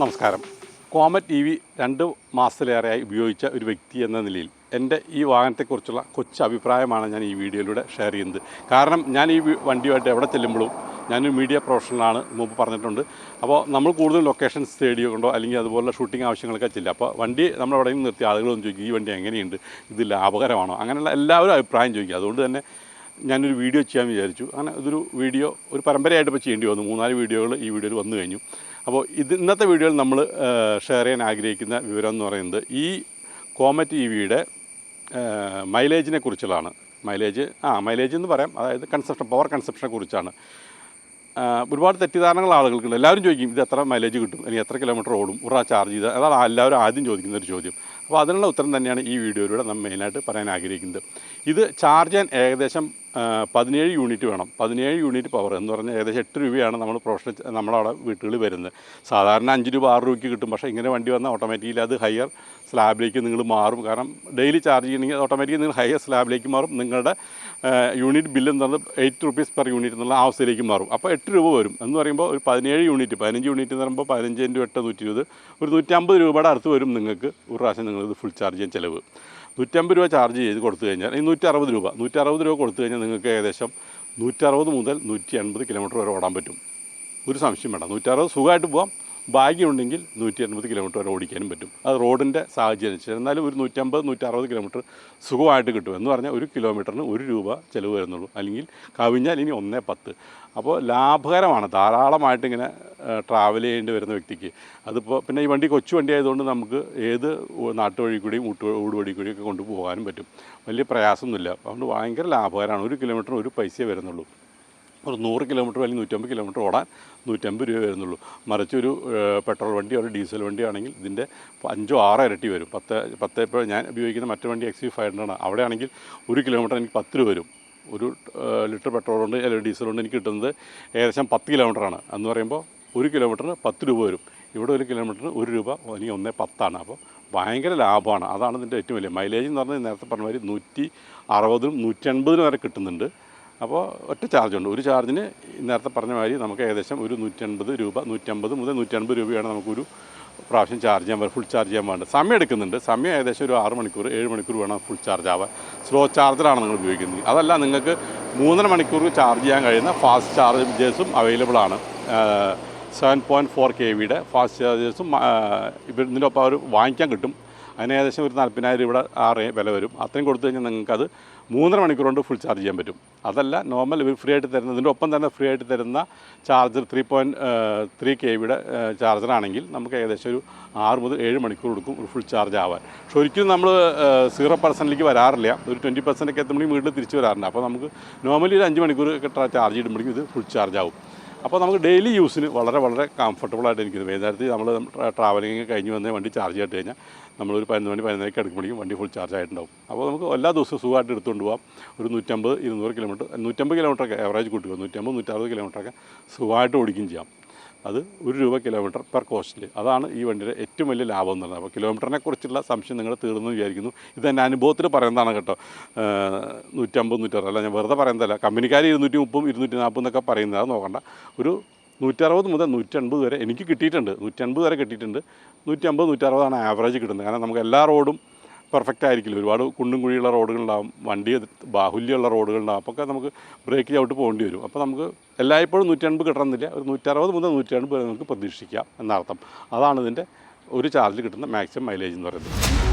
നമസ്കാരം. Comet T V രണ്ട് മാസത്തിലേറെയായി ഉപയോഗിച്ച ഒരു വ്യക്തി എന്ന നിലയിൽ എന്റെ ഈ വാഹനത്തെക്കുറിച്ചുള്ള കൊച്ചു അഭിപ്രായമാണ് ഞാൻ ഈ വീഡിയോയിലൂടെ ഷെയർ ചെയ്യുന്നത്. കാരണം ഞാൻ ഈ വണ്ടിയുമായിട്ട് എവിടെ ചെല്ലുമ്പോഴും ഞാനൊരു മീഡിയ പ്രൊഫഷണലാണ് മുമ്പ് പറഞ്ഞിട്ടുണ്ട്. അപ്പോൾ നമ്മൾ കൂടുതൽ ലൊക്കേഷൻ സ്റ്റേഡിയോ കൊണ്ടോ അല്ലെങ്കിൽ അതുപോലെ ഷൂട്ടിംഗ് ആവശ്യങ്ങളൊക്കെ ചെല്ലും അപ്പോൾ വണ്ടി നമ്മൾ എവിടെയും നിർത്തി ആളുകളൊന്നും ചോദിക്കും ഈ വണ്ടി എങ്ങനെയുണ്ട്? ഇത് ലാഭകരമാണോ? അങ്ങനെയുള്ള എല്ലാവരും അഭിപ്രായം ചോദിക്കും. അതുകൊണ്ട് തന്നെ ഞാനൊരു വീഡിയോ ചെയ്യാൻ വിചാരിച്ചു. അങ്ങനെ ഇതൊരു വീഡിയോ ഒരു പരമ്പരയായിട്ട് ഇപ്പോൾ ചെയ്യേണ്ടി വന്നു. മൂന്നാൽ വീഡിയോകൾ ഈ വീഡിയോയിൽ വന്നു കഴിഞ്ഞു. അപ്പോൾ ഇത് ഇന്നത്തെ വീഡിയോയിൽ നമ്മൾ ഷെയർ ചെയ്യാൻ ആഗ്രഹിക്കുന്ന വിവരം എന്ന് പറയുന്നത് ഈ കോമറ്റ് ഇ വിയുടെ മൈലേജിനെ കുറിച്ചുള്ളതാണ്. മൈലേജ് ആ മൈലേജ് എന്ന് പറയാം. അതായത് കൺസപ്ഷൻ പവർ കൺസപ്ഷനെ കുറിച്ചാണ്. ഒരുപാട് തെറ്റിദ്ധാരണകൾ ആളുകൾക്കുണ്ട്. എല്ലാവരും ചോദിക്കും ഇത് എത്ര മൈലേജ് കിട്ടും? അല്ലെങ്കിൽ എത്ര കിലോമീറ്റർ ഓടും? ഉറ ചാർജ് ചെയ്താൽ അതാണ് എല്ലാവരും ആദ്യം ചോദിക്കുന്ന ഒരു ചോദ്യം. അപ്പോൾ അതിനുള്ള ഉത്തരം തന്നെയാണ് ഈ വീഡിയോയിലൂടെ നമ്മൾ മെയിനായിട്ട് പറയാൻ ആഗ്രഹിക്കുന്നത്. ഇത് ചാർജ് ചെയ്യാൻ ഏകദേശം പതിനേഴ് യൂണിറ്റ് വേണം. പതിനേഴ് യൂണിറ്റ് പവർ എന്ന് പറഞ്ഞാൽ ഏകദേശം എട്ട് രൂപയാണ് നമ്മൾ പ്രൊഫഷണൽ നമ്മളവിടെ വീട്ടുകളിൽ വരുന്നത്. സാധാരണ അഞ്ച് രൂപ ആറ് രൂപയ്ക്ക് കിട്ടും. പക്ഷേ ഇങ്ങനെ വണ്ടി വന്നാൽ ഓട്ടോമാറ്റിക്കലി അത് ഹയർ സ്ലാബിലേക്ക് നിങ്ങൾ മാറും. കാരണം ഡെയിലി ചാർജ് ചെയ്യണമെങ്കിൽ ഓട്ടോമാറ്റിക്കലി നിങ്ങൾ ഹയർ സ്ലാബിലേക്ക് മാറും. നിങ്ങളുടെ യൂണിറ്റ് ബില്ല് എന്ന് പറഞ്ഞാൽ എയ്റ്റ് റുപ്പീസ് പെർ യൂണിറ്റ് എന്നുള്ള അവസ്ഥയിലേക്ക് മാറും. അപ്പോൾ എട്ട് രൂപ വരും. എന്ന് പറയുമ്പോൾ ഒരു പതിനേഴ് യൂണിറ്റ് പതിനഞ്ച് യൂണിറ്റ് എന്ന് പറയുമ്പോൾ പതിനഞ്ച് ഇന്റു എട്ട് നൂറ്റി ഇരുപത് ഒരു നൂറ്റമ്പത് രൂപയുടെ അടുത്ത് വരും നിങ്ങൾക്ക് ഒരു പ്രാവശ്യം നിങ്ങളിത് ഫുൾ ചാർജ് ചെയ്യാൻ ചിലവ്. നൂറ്റമ്പത് രൂപ ചാർജ് ചെയ്ത് കൊടുത്തു കഴിഞ്ഞാൽ ഈ നൂറ്റി അറുപത് രൂപ നൂറ്റി അറുപത് രൂപ കൊടുത്തു കഴിഞ്ഞാൽ നിങ്ങൾക്ക് ഏകദേശം നൂറ്ററുപത് മുതൽ നൂറ്റി അൻപത് കിലോമീറ്റർ വരെ ഓടാൻ പറ്റും. ഒരു സംശയം വേണ്ട നൂറ്ററുപത് സുഖമായിട്ട് പോകാം ഭാഗ്യമുണ്ടെങ്കിൽ നൂറ്റി അൻപത് കിലോമീറ്റർ വരെ ഓടിക്കാനും പറ്റും. അത് റോഡിന്റെ സാഹചര്യം വെച്ചാൽ എന്നാലും ഒരു നൂറ്റമ്പത് നൂറ്ററുപത് കിലോമീറ്റർ സുഖമായിട്ട് കിട്ടും എന്ന് പറഞ്ഞാൽ ഒരു കിലോമീറ്ററിന് ഒരു രൂപ ചിലവ് വരുന്നുള്ളൂ. അല്ലെങ്കിൽ കവിഞ്ഞാൽ ഇനി ഒന്നേ പത്ത്. അപ്പോൾ ലാഭകരമാണ്. ധാരാളമായിട്ട് ഇങ്ങനെ ട്രാവൽ ചെയ്യേണ്ടി വരുന്ന വ്യക്തിക്ക്. അതിപ്പോൾ പിന്നെ ഈ വണ്ടി കൊച്ചു വണ്ടി ആയതുകൊണ്ട് നമുക്ക് ഏത് നാട്ടുവഴി കൂടിയും ഊട്ട് ഊടുവഴി കൂടിയും ഒക്കെ കൊണ്ടുപോകാനും പറ്റും. വലിയ പ്രയാസമൊന്നുമില്ല. അതുകൊണ്ട് ഭയങ്കര ലാഭകരമാണ്. ഒരു കിലോമീറ്ററിന് ഒരു പൈസയെ വരുന്നുള്ളൂ. ഒരു നൂറ് കിലോമീറ്റർ അല്ലെങ്കിൽ നൂറ്റമ്പത് കിലോമീറ്റർ ഓടാൻ നൂറ്റമ്പത് രൂപ വരുന്നുള്ളൂ. മറിച്ച് ഒരു പെട്രോൾ വണ്ടി ഒരു ഡീസൽ വണ്ടി ആണെങ്കിൽ ഇതിന്റെ അഞ്ചോ ആറോ ഇരട്ടി വരും. പത്ത് പത്ത് ഇപ്പോൾ ഞാൻ ഉപയോഗിക്കുന്ന മറ്റു വണ്ടി എക്സ് വി ഫൈവ് ഹൺഡ്രഡ് ആണ്. അവിടെ ആണെങ്കിൽ ഒരു കിലോമീറ്റർ എനിക്ക് പത്ത് രൂപ വരും. ഒരു ലിറ്റർ പെട്രോൾ കൊണ്ട് അല്ലെങ്കിൽ ഡീസൽ കൊണ്ട് എനിക്ക് കിട്ടുന്നത് ഏകദേശം പത്ത് കിലോമീറ്ററാണ് എന്ന് പറയുമ്പോൾ ഒരു കിലോമീറ്ററിന് പത്ത് രൂപ വരും. ഇവിടെ ഒരു കിലോമീറ്ററിന് ഒരു രൂപ അല്ലെങ്കിൽ ഒന്നേ പത്താണ്. അപ്പോൾ ഭയങ്കര ലാഭമാണ്. അതാണ് ഇതിന്റെ ഏറ്റവും വലിയ മൈലേജ് എന്ന് പറഞ്ഞാൽ നേരത്തെ പറഞ്ഞ മാതിരി നൂറ്റി അറുപതിനും നൂറ്റി അൻപതിനും വരെ കിട്ടുന്നുണ്ട്. അപ്പോൾ ഒറ്റ ചാർജുണ്ട്. ഒരു ചാർജിന് നേരത്തെ പറഞ്ഞ മാതിരി നമുക്ക് ഏകദേശം ഒരു നൂറ്റൻപത് രൂപ നൂറ്റമ്പത് മുതൽ നൂറ്റൻപത് രൂപയാണ് നമുക്കൊരു പ്രാവശ്യം ചാർജ് ചെയ്യാൻ ഫുൾ ചാർജ് ചെയ്യാൻ വേണ്ടത്. സമയം എടുക്കുന്നുണ്ട്. സമയം ഏകദേശം ഒരു ആറ് മണിക്കൂർ ഏഴ് മണിക്കൂർ വേണം ഫുൾ ചാർജ് ആവാൻ. സ്ലോ ചാർജറാണ് നിങ്ങൾ ഉപയോഗിക്കുന്നത്. അതല്ല നിങ്ങൾക്ക് മൂന്നര മണിക്കൂർ ചാർജ് ചെയ്യാൻ കഴിയുന്ന ഫാസ്റ്റ് ചാർജേഴ്സും അവൈലബിൾ ആണ്. സെവൻ പോയിന്റ് ഫോർ കെ വിയുടെ ഫാസ്റ്റ് ചാർജേഴ്സും ഇതിന്റെ ഒപ്പം അവർ വാങ്ങിക്കാൻ കിട്ടും. അതിന് ഏകദേശം ഒരു നാൽപ്പതിനായിരം ഇവിടെ ആ വില വരും. അത്രയും കൊടുത്തു കഴിഞ്ഞാൽ നിങ്ങൾക്കത് മൂന്നര മണിക്കൂർ കൊണ്ട് ഫുൾ ചാർജ് ചെയ്യാൻ പറ്റും. അതല്ല നോർമൽ ഫ്രീ ആയിട്ട് തരുന്ന ഇതിന്റെ ഒപ്പം തന്നെ ഫ്രീ ആയിട്ട് തരുന്ന charger three point three K വിയുടെ ചാർജറാണെങ്കിൽ നമുക്ക് ഏകദേശം ഒരു ആറ് മുതൽ ഏഴ് മണിക്കൂർ എടുക്കും ഒരു ഫുൾ ചാർജ് ആവാൻ. പക്ഷെ ഒരിക്കലും നമ്മൾ സീറോ പെർസെന്റിലേക്ക് വരാറില്ല. ഒരു ട്വന്റി പെർസെന്റൊക്കെ എത്തുമ്പോഴേക്കും വീട്ടിൽ തിരിച്ച് വരാറുണ്ട്. അപ്പോൾ നമുക്ക് നോർമലി ഒരു അഞ്ച് മണിക്കൂർ ചാർജ് ഇടുമ്പോഴേക്കും ഇത് ഫുൾ ചാർജ് ആവും. അപ്പോൾ നമുക്ക് ഡെയിലി യൂസിന് വളരെ വളരെ കംഫർട്ടബിൾ ആയിട്ട് വൈകുന്നേരത്തിൽ നമ്മൾ ട്രാവലിംഗ് കഴിഞ്ഞ് വന്ന് വണ്ടി ചാർജ് ചെയ്തിട്ട് കഴിഞ്ഞാൽ നമ്മളൊരു പതിനൊന്ന് മണി പതിനൊന്നരയ്ക്ക് എടുക്കുമ്പോഴേക്കും വണ്ടി ഫുൾ ചാർജ് ആയിട്ടുണ്ടാവും. അപ്പോൾ നമുക്ക് എല്ലാ ദിവസവും സുഖമായിട്ട് എടുത്തുകൊണ്ട് പോകാം ഒരു നൂറ്റമ്പത് ഇരുന്നൂറ് കിലോമീറ്റർ നൂറ്റമ്പത് കിലോമീറ്ററൊക്കെ ആവറേജ് കൂട്ടുക. നൂറ്റമ്പത് നൂറ്ററുപത് കിലോമീറ്ററൊക്കെ സുഖമായിട്ട് ഓടിക്കുകയും ചെയ്യാം. അത് ഒരു രൂപ കിലോമീറ്റർ പെർ കോസ്റ്റിൽ അതാണ് ഈ വണ്ടിയുടെ ഏറ്റവും വലിയ ലാഭം എന്ന് പറയുന്നത്. അപ്പോൾ കിലോമീറ്ററിനെ കുറിച്ചുള്ള സംശയം നിങ്ങൾ തീർന്നു വിചാരിക്കുന്നു. ഇത് എന്റെ അനുഭവത്തിൽ പറയുന്നതാണ് കേട്ടോ. നൂറ്റമ്പത് നൂറ്ററുപത്. അല്ല ഞാൻ വെറുതെ പറയുന്നതല്ല. കമ്പനിക്കാർ ഇരുന്നൂറ്റി മുപ്പതും ഇരുന്നൂറ്റി നാൽപ്പതും എന്നൊക്കെ പറയുന്നത് അത് നോക്കണ്ട. ഒരു നൂറ്ററുപത് മുതൽ നൂറ്റൻപത് വരെ എനിക്ക് കിട്ടിയിട്ടുണ്ട്. നൂറ്റൻപത് വരെ കിട്ടിയിട്ടുണ്ട്. നൂറ്റമ്പത് നൂറ്ററുപതാണ് ആവറേജ് കിട്ടുന്നത്. കാരണം നമുക്ക് എല്ലാ റോഡും പെർഫെക്റ്റ് ആയിരിക്കില്ല. ഒരുപാട് കുണ്ടും കുഴിയുള്ള റോഡുകളുണ്ടാകും വണ്ടി ബാഹുല്യമുള്ള റോഡുകളുണ്ടാകും അപ്പോൾ നമുക്ക് ബ്രേക്ക് ചവിട്ട് പോകേണ്ടി വരും. അപ്പോൾ നമുക്ക് എല്ലായ്പ്പോഴും നൂറ്റൻപത് കിട്ടണമെന്നില്ല. ഒരു നൂറ്ററുപത് മുതൽ നൂറ്റൻപത് വരെ നമുക്ക് പ്രതീക്ഷിക്കാം എന്നർത്ഥം. അതാണ് ഇതിന്റെ ഒരു ചാർജ് കിട്ടുന്ന മാക്സിമം മൈലേജ് എന്ന് പറയുന്നത്.